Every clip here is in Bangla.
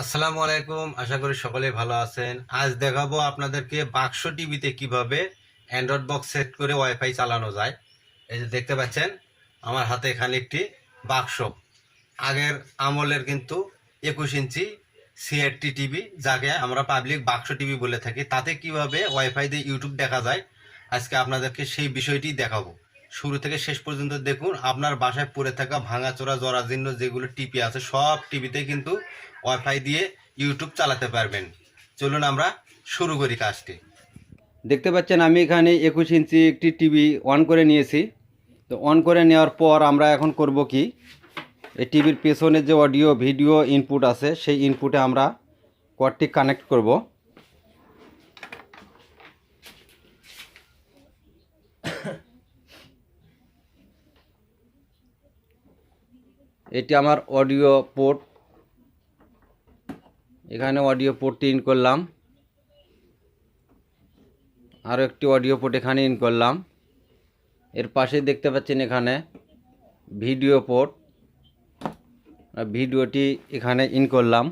আসসালামু আলাইকুম, আশা করি সকলে ভালো আছেন। আজ দেখাবো আপনাদেরকে বাক্স টিভিতে কীভাবে অ্যান্ড্রয়েড বক্স সেট করে ওয়াইফাই চালানো যায়। এই যে দেখতে পাচ্ছেন, আমার হাতে এখানে একটি বাক্স। আগের আমলের কিন্তু একুশ ইঞ্চি সিআরটি টিভি, যাকে আমরা পাবলিক বাক্স টিভি বলে থাকি, তাতে কীভাবে ওয়াইফাই দিয়ে ইউটিউব দেখা যায়, আজকে আপনাদেরকে সেই বিষয়টি দেখাবো। শুরু থেকে শেষ পর্যন্ত দেখুন, আপনার বাসায় পড়ে থাকা ভাঙাচোরা, জরাজীর্ণ যেগুলো টিভি আছে, সব টিভিতে কিন্তু ওয়াইফাই দিয়ে ইউটিউব চালাতে পারবেন। চলুন আমরা শুরু করি কাজটি। দেখতে পাচ্ছেন, আমি এখানে একুশ ইঞ্চি একটি টিভি অন করে নিয়েছি। তো অন করে নেওয়ার পর আমরা এখন করব কি, এই টিভির পেছনে যে অডিও ভিডিও ইনপুট আছে, সেই ইনপুটে আমরা কর্ডটি কানেক্ট করব। এটি আমার অডিও পোর্ট। এখানে অডিও পোর্টটি ইন করলাম। আরও একটি অডিও পোর্ট এখানে ইন করলাম। এর পাশে দেখতে পাচ্ছেন এখানে ভিডিও পোর্ট। ভিডিওটি এখানে ইন করলাম।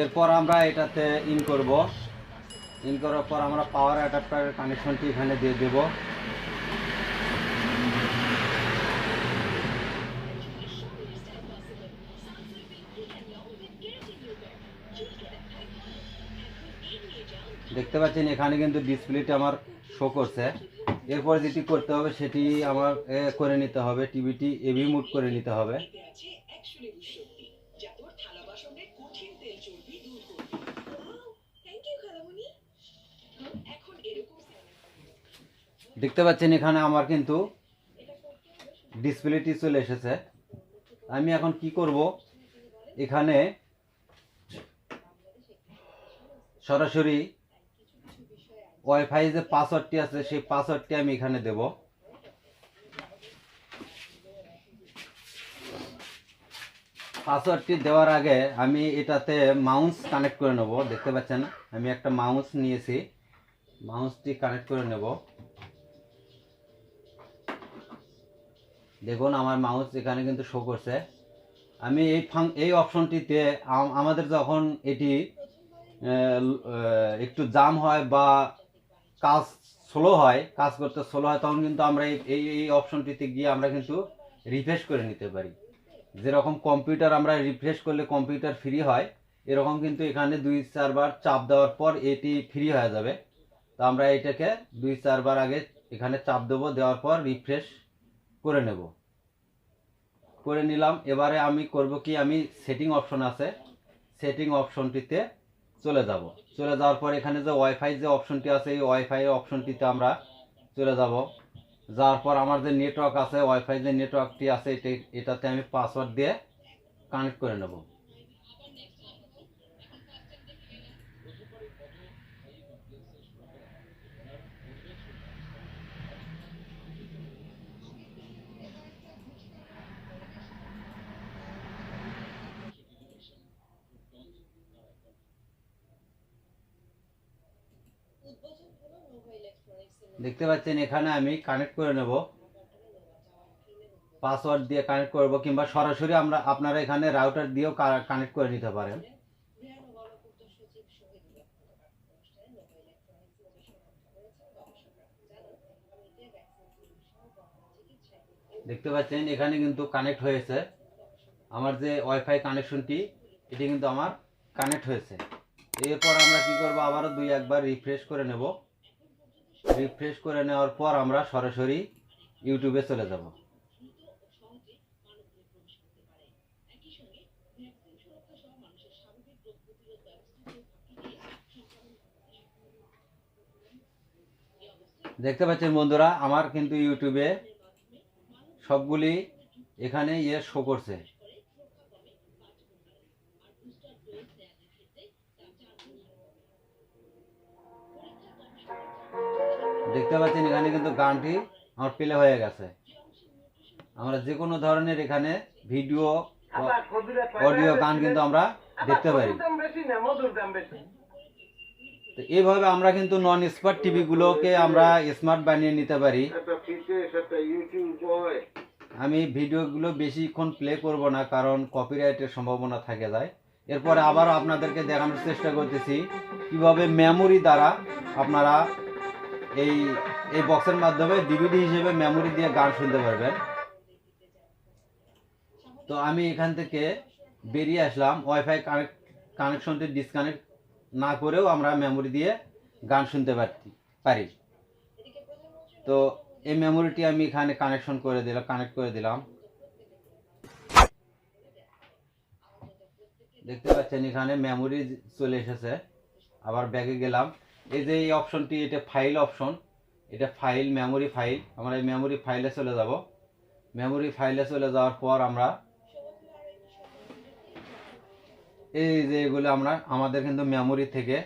এরপর আমরা এটাতে ইন করব। ইন করার পর আমরা পাওয়ার অ্যাডাপ্টারের কানেকশনটি এখানে দিয়ে দেব। দেখতে পাচ্ছেন, এখানে কিন্তু ডিসপ্লেটি আমার শো করছে। এরপর যেটি করতে হবে, সেটি আমার করে নিতে হবে টিভিটি এবি মুড করে নিতে হবে। দেখতে পাচ্ছেন এখানে আমার কিন্তু ডিসপ্লেটি চলে এসেছে। আমি এখন কি করব? এখানে সরাসরি ওয়াইফাই যে পাসওয়ার্ডটি আছে, সেই পাসওয়ার্ডটি আমি এখানে দেব। পাসওয়ার্ডটি দেওয়ার আগে আমি এটাতে মাউস কানেক্ট করে নেব। দেখতে পাচ্ছেন, আমি একটা মাউস নিয়েছি। মাউসটি কানেক্ট করে নেব। দেখুন, আমার মাউস এখানে কিন্তু শো করছে। আমি এই ফাং, এই অপশনটিতে আম- আমাদের যখন এটি একটু জাম হয় বা কাজ স্লো হয়, কাজ করতে স্লো হয়, তখন কিন্তু আমরা এই এই অপশনটিতে গিয়ে আমরা কিন্তু রিফ্রেশ করে নিতে পারি। যেরকম কম্পিউটার আমরা রিফ্রেশ করলে কম্পিউটার ফ্রি হয়, এরকম কিন্তু এখানে দুই, চারবার চাপ দেওয়ার পর এটি ফ্রি হয়ে যাবে। তো আমরা এটাকে দুই, চারবার আগে এখানে চাপ দেবো, দেওয়ার পর রিফ্রেশ করে নেব। করে নিলাম। এবারে আমি করব কি? আমি সেটিং অপশন আছে। সেটিং অপশনটিতে চলে যাব। চলে যাওয়ার পর এখানে যে ওয়াইফাই যে অপশনটি আছে, এই ওয়াইফাই অপশনটিতে আমরা চলে যাব। যাওয়ার পর আমার যে নেটওয়ার্ক আছে ওয়াইফাই যে নেটওয়ার্কটি আছে এটি- এটাতে আমি পাসওয়ার্ড দিয়ে কানেক্ট করে নেব। দেখতে পাচ্ছেন, এখানে আমি কানেক্ট করে নেব। পাসওয়ার্ড দিয়ে কানেক্ট করব, কিংবা সরাসরি আমরা আপনারা এখানে রাউটার দিয়েও কানেক্ট করে নিতে পারেন। দেখতে পাচ্ছেন, এখানে কিন্তু কানেক্ট হয়েছে। আমার যে ওয়াইফাই কানেকশনটি এটি কিন্তু আমার কানেক্ট হয়েছে। এরপর আমরা কি করব, আবারও দুই একবার রিফ্রেশ করে নেব। রিফ্রেশ করে নেওয়ার পর আমরা সরাসরি ইউটিউবে চলে যাব। দেখতে পাচ্ছেন বন্ধুরা, আমার কিন্তু ইউটিউবে সবগুলি এখানে ইয়ে শো করছে। দেখতে পাচ্ছেন এখানে কিন্তু গানটি আমার প্লে হয়ে গেছে। আমরা যে কোনো ধরনের এখানে ভিডিও অডিও গান কিন্তু আমরা দেখতে পারি তো এইভাবে আমরা কিন্তু নন স্মার্ট টিভিগুলোকে আমরা স্মার্ট বানিয়ে নিতে পারি। আমি ভিডিওগুলো বেশিক্ষণ প্লে করব না কারণ কপিরাইটের সম্ভাবনা থাকে যায়। এরপরে আবারও আপনাদেরকে দেখানোর চেষ্টা করতেছি কীভাবে মেমোরি দ্বারা আপনারা এই এই বক্সের মাধ্যমে ডিভিডি হিসেবে মেমোরি দিয়ে গান শুনতে পারবেন। তো আমি এখান থেকে বেরিয়ে আসলাম। ওয়াইফাই কানেক্ট কানেকশনটি ডিসকানেক্ট না করেও আমরা মেমোরি দিয়ে গান শুনতে পারতি, পারি। তো এই মেমোরিটি আমি এখানে কানেকশন করে দিলাম কানেক্ট করে দিলাম। দেখতে পাচ্ছেন এখানে মেমোরি চলে এসেছে। আবার ব্যাগে গেলাম। এই যে এই অপশনটি এটা ফাইল অপশন এটা ফাইল মেমোরি ফাইল আমরা এই মেমোরি ফাইলে চলে যাব। মেমোরি ফাইলে চলে যাওয়ার পর আমরা এই যে এগুলো আমরা, আমাদের কিন্তু মেমোরি থেকে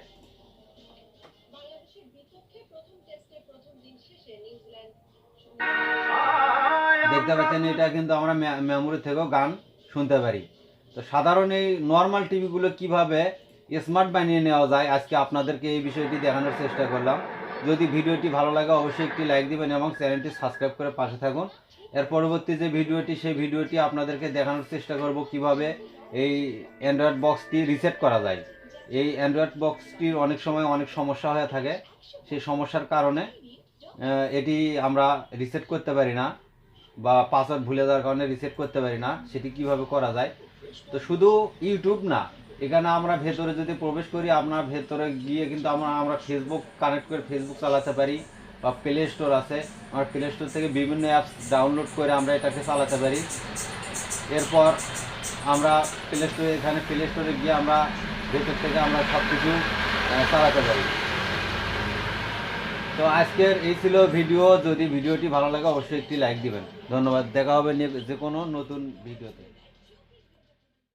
দেখতে পাচ্ছেন, এটা কিন্তু আমরা মেমোরি থেকেও গান শুনতে পারি। তো সাধারণ এই নর্মাল টিভিগুলো কীভাবে স্মার্ট বানিয়ে নেওয়া যায়। আজকে আপনাদেরকে এই বিষয়টি দেখানোর চেষ্টা করলাম। যদি ভিডিওটি ভালো লাগে, অবশ্যই একটি লাইক দিবেন এবং চ্যানেলটি সাবস্ক্রাইব করে পাশে থাকুন। এর পরবর্তী যে ভিডিওটি, সেই ভিডিওটি আপনাদেরকে দেখানোর চেষ্টা করব কীভাবে এই অ্যান্ড্রয়েড বক্সটি রিসেট করা যায়। এই অ্যান্ড্রয়েড বক্সটির অনেক সময় অনেক সমস্যা হয়ে থাকে। সেই সমস্যার কারণে এটি আমরা রিসেট করতে পারি না বা পাসওয়ার্ড ভুলে যাওয়ার কারণে রিসেট করতে পারি না। সেটি কীভাবে করা যায়? তো শুধু ইউটিউব না এখানে আমরা ভেতরে যদি প্রবেশ করি, আপনার ভেতরে গিয়ে কিন্তু আমরা আমরা ফেসবুক কানেক্ট করে ফেসবুক চালাতে পারি বা প্লে স্টোর আছে। আমরা প্লে স্টোর থেকে বিভিন্ন অ্যাপস ডাউনলোড করে আমরা এটাকে চালাতে পারি। এরপর আমরা প্লে স্টোরে এখানে প্লে স্টোরে গিয়ে আমরা ভেতর থেকে আমরা সব কিছু চালাতে পারি। তো আজকের এই ছিল ভিডিও। যদি ভিডিওটি ভালো লাগে, অবশ্যই একটি লাইক দিবেন। ধন্যবাদ। দেখা হবে যে কোনো নতুন ভিডিওতে।